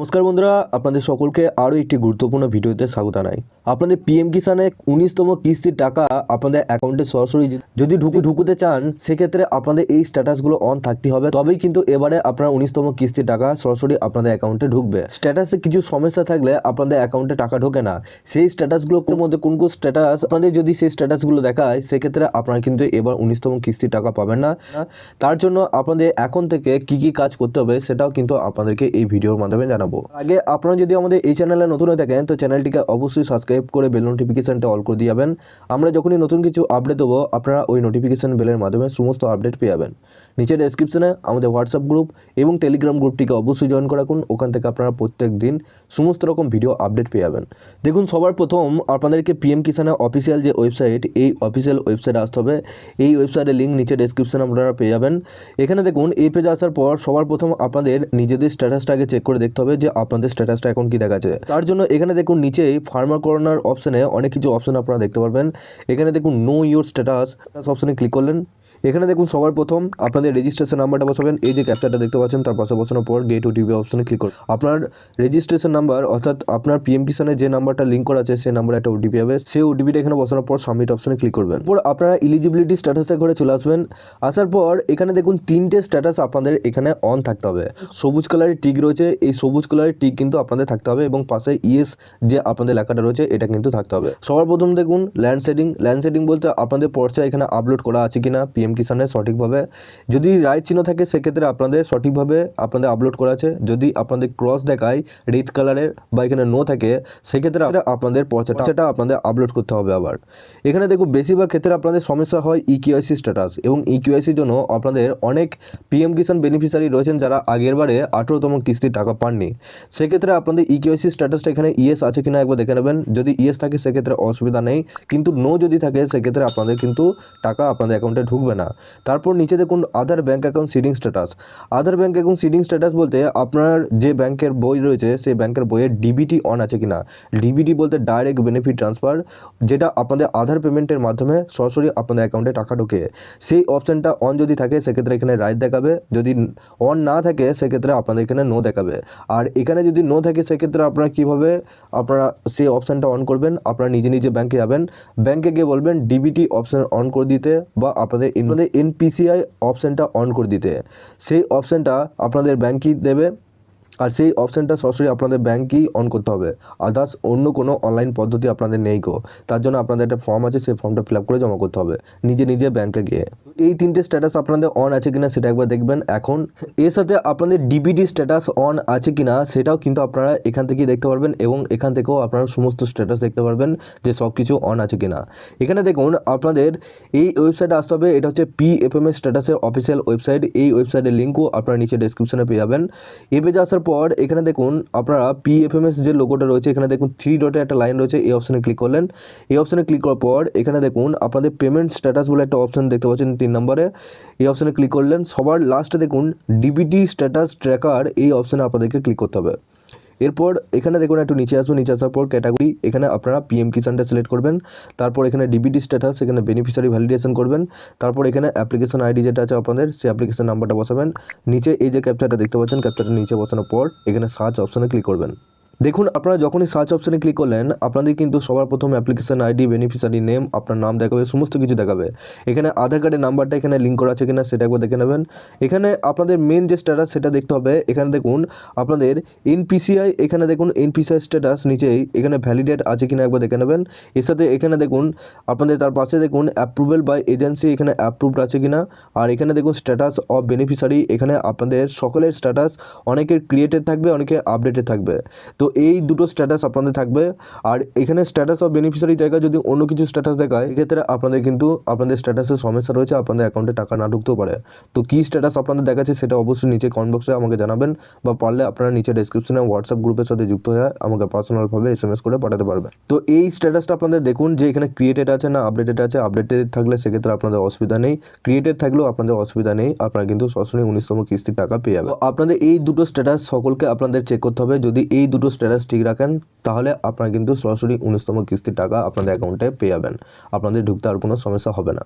নমস্কার বন্ধুরা, আপনাদের সকলকে আরও একটি গুরুত্বপূর্ণ ভিডিওতে স্বাগত জানাই। আপনাদের পিএম কিষানে উনিশতম কিস্তির টাকা আপনাদের অ্যাকাউন্টে সরাসরি যদি ঢুকে ঢুকুতে চান, সেক্ষেত্রে আপনাদের এই স্ট্যাটাসগুলো অন থাকতে হবে। তবেই কিন্তু এবারে আপনার উনিশতম কিস্তির টাকা সরাসরি আপনাদের অ্যাকাউন্টে ঢুকবে। স্ট্যাটাসে কিছু সমস্যা থাকলে আপনাদের অ্যাকাউন্টে টাকা ঢোকে না। সেই স্ট্যাটাসগুলোর মধ্যে কোন কোন স্ট্যাটাস আপনাদের যদি সেই স্ট্যাটাসগুলো দেখায়, সেক্ষেত্রে আপনারা কিন্তু এবার উনিশতম কিস্তির টাকা পাবেন না। তার জন্য আপনাদের এখন থেকে কি কি কাজ করতে হবে, সেটাও কিন্তু আপনাদেরকে এই ভিডিওর মাধ্যমে জানাব। আগে আপনারা যদি আমাদের এই চ্যানেলে নতুন হয়ে থাকেন, তো চ্যানেলটিকে অবশ্যই সাবস্ক্রাইব করে বেল নোটিফিকেশনটা অল করে দিয়ে যাবেন। আমরা যখনই নতুন কিছু আপডেট দেবো, আপনারা ওই নোটিফিকেশন বেলের মাধ্যমে সমস্ত আপডেট পেয়ে যাবেন। নিচে ডেসক্রিপশনে আমাদের হোয়াটসঅ্যাপ গ্রুপ এবং টেলিগ্রাম গ্রুপটিকে অবশ্যই জয়েন করা রাখুন। ওখান থেকে আপনারা প্রত্যেক দিন সমস্ত রকম ভিডিও আপডেট পেয়ে যাবেন। দেখুন, সবার প্রথম আপনাদেরকে পিএম কিষানের অফিসিয়াল যে ওয়েবসাইট এই অফিসিয়াল ওয়েবসাইটে আসতে হবে। এই ওয়েবসাইটের লিঙ্ক নিচে ডেসক্রিপশনে আপনারা পেয়ে যাবেন। এখানে দেখুন, এই পেজে আসার পর সবার প্রথম আপনাদের নিজেদের স্ট্যাটাসটা আগে চেক করে দেখতে হবে। যে আপনাদের স্ট্যাটাসটা এখন কি দেখাচ্ছে। তার জন্য এখানে দেখুন নিচেই ফার্মার করোনার অপশনে অনেক কিছু অপশন আপনারা দেখতে পারবেন। এখানে দেখুন নো ইউর স্ট্যাটাস অপশনে ক্লিক করলেন। এখানে দেখুন সবার প্রথম আপনাদের রেজিস্ট্রেশন নাম্বারটা বসাবেন। এই যে ক্যাপচারটা দেখতে পাচ্ছেন, তার পাশে বসানোর পর গেট ওটিপি অপশনে ক্লিক করুন। আপনার রেজিস্ট্রেশন নাম্বার অর্থাৎ আপনার পিএম কিষানে যে নাম্বারটা লিঙ্ক করা আছে, সেই নাম্বারে একটা ওটিপি হবে। সেই ওটিপিটা এখানে বসানোর পর সাবমিট অপশনে ক্লিক করবেন। পর আপনারা ইলিজিবিলিটি স্ট্যাটাসে ঘরে চলে আসবেন। আসার পর এখানে দেখুন তিনটে স্ট্যাটাস আপনাদের এখানে অন থাকতে হবে। সবুজ কালারের টিক রয়েছে। এই সবুজ কালারের টিক কিন্তু আপনাদের থাকতে হবে এবং পাশে ইএস যে আপনাদের লেখাটা রয়েছে, এটা কিন্তু থাকতে হবে। সবার প্রথম দেখুন ল্যান্ড সেটিং ল্যান্ড সেটিং বলতে আপনাদের পর্চা এখানে আপলোড করা আছে কিনা পিএম কিষানে সঠিকভাবে যদি রাইট চিহ্ন থাকে, সেক্ষেত্রে আপনাদের সঠিকভাবে আপনাদের আপলোড করা আছে। যদি আপনাদের ক্রস দেখায় রেড কালারের বা এখানে নো থাকে, সেক্ষেত্রে আপনাদের পর্চাটা সেটা আপনাদের আপলোড করতে হবে আবার। এখানে দেখুন বেশিরভাগ ক্ষেত্রে আপনাদের সমস্যা হয় E ইকিউআইসি স্ট্যাটাস এবং E ইকিউআইসির জন্য আপনাদের অনেক পিএম কিষাণ বেনিফিশিয়ারি রয়েছেন যারা আগের বারে আঠেরোতম কিস্তির টাকা পাননি। সেক্ষেত্রে আপনাদের E ইকিউআইসি স্ট্যাটাসটা এখানে ইএস আছে কিনা একবার দেখে নেবেন। যদি ইএস থাকে, সেক্ষেত্রে অসুবিধা নেই। কিন্তু নো যদি থাকে, সেক্ষেত্রে আপনাদের কিন্তু টাকা আপনাদের অ্যাকাউন্টে ঢুকবে না। তারপর নিচে দেখুন Aadhaar bank account seeding status Aadhaar bank account seeding status বলতে আপনার যে ব্যাংকের বই রয়েছে, সেই ব্যাংকের বইয়ের ডিবিটি অন আছে কিনা? ডিবিটি বলতে ডাইরেক্ট বেনিফিট ট্রান্সফার যেটা আপনাদের আধার পেমেন্টের মাধ্যমে সরাসরি আপনাদের অ্যাকাউন্টে টাকা ঢোকে। সেই অপশানটা অন যদি থাকে, সেক্ষেত্রে এখানে রাইট দেখাবে। যদি অন না থাকে, সেক্ষেত্রে আপনাদের এখানে নো দেখাবে। আর এখানে যদি নো থাকে, সেক্ষেত্রে আপনারা কীভাবে আপনারা সেই অপশানটা অন করবেন? আপনারা নিজে নিজে ব্যাংকে যাবেন। ব্যাংকে গিয়ে বলবেন ডিবিটি অপশান অন করে দিতে বা আপনাদের আপনাদের এনপিসিআই অপশানটা অন করে দিতে। সেই অপশানটা আপনাদের ব্যাঙ্কই দেবে আর সেই অপশানটা সরাসরি আপনাদের ব্যাঙ্কেই অন করতে হবে। আদার্স অন্য কোনো অনলাইন পদ্ধতি আপনাদের নেই গো। তার জন্য আপনাদের একটা ফর্ম আছে, সেই ফর্মটা ফিল আপ করে জমা করতে হবে। নিজে নিজে ব্যাঙ্কে গিয়ে। এই তিনটে স্ট্যাটাস আপনাদের অন আছে কিনা সেটা একবার দেখবেন। এখন, এর সাথে আপনাদের ডিবিটি স্ট্যাটাস অন আছে কিনা সেটাও কিন্তু আপনারা এখান থেকেই দেখতে পারবেন এবং এখান থেকেও আপনারা সমস্ত স্ট্যাটাস দেখতে পারবেন যে সব কিছু অন আছে কিনা। এখানে দেখুন, আপনাদের এই ওয়েবসাইটে আসতে হবে, এটা হচ্ছে পি এফ এম এস স্ট্যাটাসের অফিসিয়াল ওয়েবসাইট এই ওয়েবসাইটের লিঙ্কও আপনারা নিচে ডেসক্রিপশনে পেয়ে যাবেন। এ পেজে আসার পর, এখানে দেখুন, আপনারা পি এফ এম এস যে লোগোটা রয়েছে, এখানে দেখুন থ্রি ডটের একটা লাইন রয়েছে, এই অপশানে ক্লিক করলেন। এই অপশানে ক্লিক করার পর, এখানে দেখুন, আপনাদের পেমেন্ট স্ট্যাটাস বলে একটা অপশান দেখতে পাচ্ছেন তিন নম্বরে, এই অপশানে ক্লিক করলেন। সবার লাস্টে দেখুন ডিবিটি স্ট্যাটাস ট্র্যাকার এই অপশানে আপনাদেরকে ক্লিক করতে হবে। এরপর এখানে দেখুন, একটু নিচে আসব, নিচে আসার পর ক্যাটাগরি এখানে আপনারা পিএম কিষানটা সিলেক্ট করবেন। তারপর এখানে ডিবিটি স্ট্যাটাস এখানে বেনিফিশিয়ারি ভ্যালিডেশন করবেন। তারপর এখানে অ্যাপ্লিকেশন আইডি যেটা আছে আপনাদের, সেই অ্যাপ্লিকেশন নাম্বারটা বসাবেন। নিচে এই যে ক্যাপচারটা দেখতে পাচ্ছেন ক্যাপচারটা নিচে বসানোর পর এখানে সার্চ অপশনে ক্লিক করবেন। দেখুন, আপনারা যখনই সার্চ অপশানে ক্লিক করলেন, আপনাদের কিন্তু সবার প্রথম অ্যাপ্লিকেশন আইডি বেনিফিশিয়ারি নেম আপনার নাম দেখাবে, সমস্ত কিছু দেখাবে। এখানে আধার কার্ডের নাম্বারটা এখানে লিঙ্ক করা আছে কিনা সেটা একবার দেখে নেবেন। এখানে আপনাদের মেন যে স্ট্যাটাস সেটা দেখতে হবে। এখানে দেখুন, আপনাদের এনপিসিআই এখানে দেখুন এনপিসিআই স্ট্যাটাস নিচেই এখানে ভ্যালিডেট আছে কিনা একবার দেখে নেবেন। এর সাথে এখানে দেখুন, আপনাদের তার পাশে দেখুন অ্যাপ্রুভেল বাই এজেন্সি এখানে অ্যাপ্রুভড আছে কিনা। আর এখানে দেখুন স্ট্যাটাস অফ বেনিফিশিয়ারি এখানে আপনাদের সকলের স্ট্যাটাস অনেকের ক্রিয়েটেড থাকবে, অনেকের আপডেটেড থাকবে। তো এই দুটো স্ট্যাটাস আপনাদের থাকবে। আর এখানে স্ট্যাটাস অফ বেনিফিশিয়ারি জায়গায় যদি অন্য কিছু স্ট্যাটাস দেখায়, এক্ষেত্রে আপনাদের কিন্তু আপনাদের স্ট্যাটাসের সমস্যা রয়েছে, আপনাদের অ্যাকাউন্টে টাকা না ঢুকতেও পারে। তো কী স্ট্যাটাস আপনাদের দেখাচ্ছে সেটা অবশ্যই নিচে কমেন্ট বক্সে আমাকে জানাবেন, বা পারলে আপনারা নিচে ডেসক্রিপশনে হোয়াটসঅ্যাপ গ্রুপের সাথে যুক্ত হয়ে আমাকে পার্সোনালভাবে এস এম এস করে পাঠাতে পারবে তো এই স্ট্যাটাসটা আপনাদের দেখুন, যে এখানে ক্রিয়েটেড আছে না আপডেটেড আছে আপডেটেড থাকলে সেক্ষেত্রে আপনাদের অসুবিধা নেই। ক্রিয়েটেড থাকলেও আপনাদের অসুবিধা নেই, আপনারা কিন্তু সরাসরি উনিশতম কিস্তির টাকা পেয়ে যাবে আপনাদের এই দুটো স্ট্যাটাস সকলকে আপনাদের চেক করতে হবে। যদি এই দুটো স্ট্যাটাস ঠিক রাখেন, তাহলে আপনারা কিন্তু সরাসরি উনিশতম কিস্তির টাকা আপনাদের অ্যাকাউন্টে পেয়ে যাবেন। আপনাদের ঢুকতে আর কোনো সমস্যা হবে না।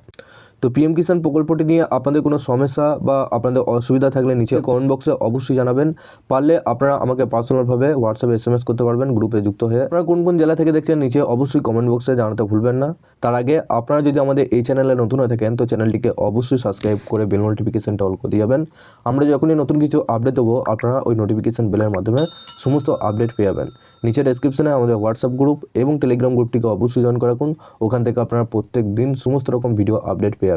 তো পিএম কিষাণ প্রকল্পটি নিয়ে আপনাদের কোনো সমস্যা বা আপনাদের অসুবিধা থাকলে নিচে কমেন্ট বক্সে অবশ্যই জানাবেন। পারলে আপনারা আমাকে পার্সোনালভাবে হোয়াটসঅ্যাপে এস এম এস করতে পারবেন গ্রুপে যুক্ত হয়ে। আপনারা কোন কোন জেলা থেকে দেখছেন নিচে অবশ্যই কমেন্ট বক্সে জানাতে ভুলবেন না। তার আগে আপনারা যদি আমাদের এই চ্যানেলে নতুন হয়ে থাকেন তো চ্যানেলটিকে অবশ্যই সাবস্ক্রাইব করে বেল নোটিফিকেশনটা অল করে দিয়ে যাবেন। আমরা যখনই নতুন কিছু আপডেট দেবো আপনারা ওই নোটিফিকেশন বেলের মাধ্যমে সমস্ত আপডেট পেয়ে যাবেন। নিচে ডেসক্রিপশনে আমাদের হোয়াটসঅ্যাপ গ্রুপ এবং টেলিগ্রাম গ্রুপটিকে অবশ্যই জয়েন করে রাখুন। ওখান থেকে আপনারা প্রত্যেক দিন সমস্ত রকম ভিডিও আপডেট পেয়ে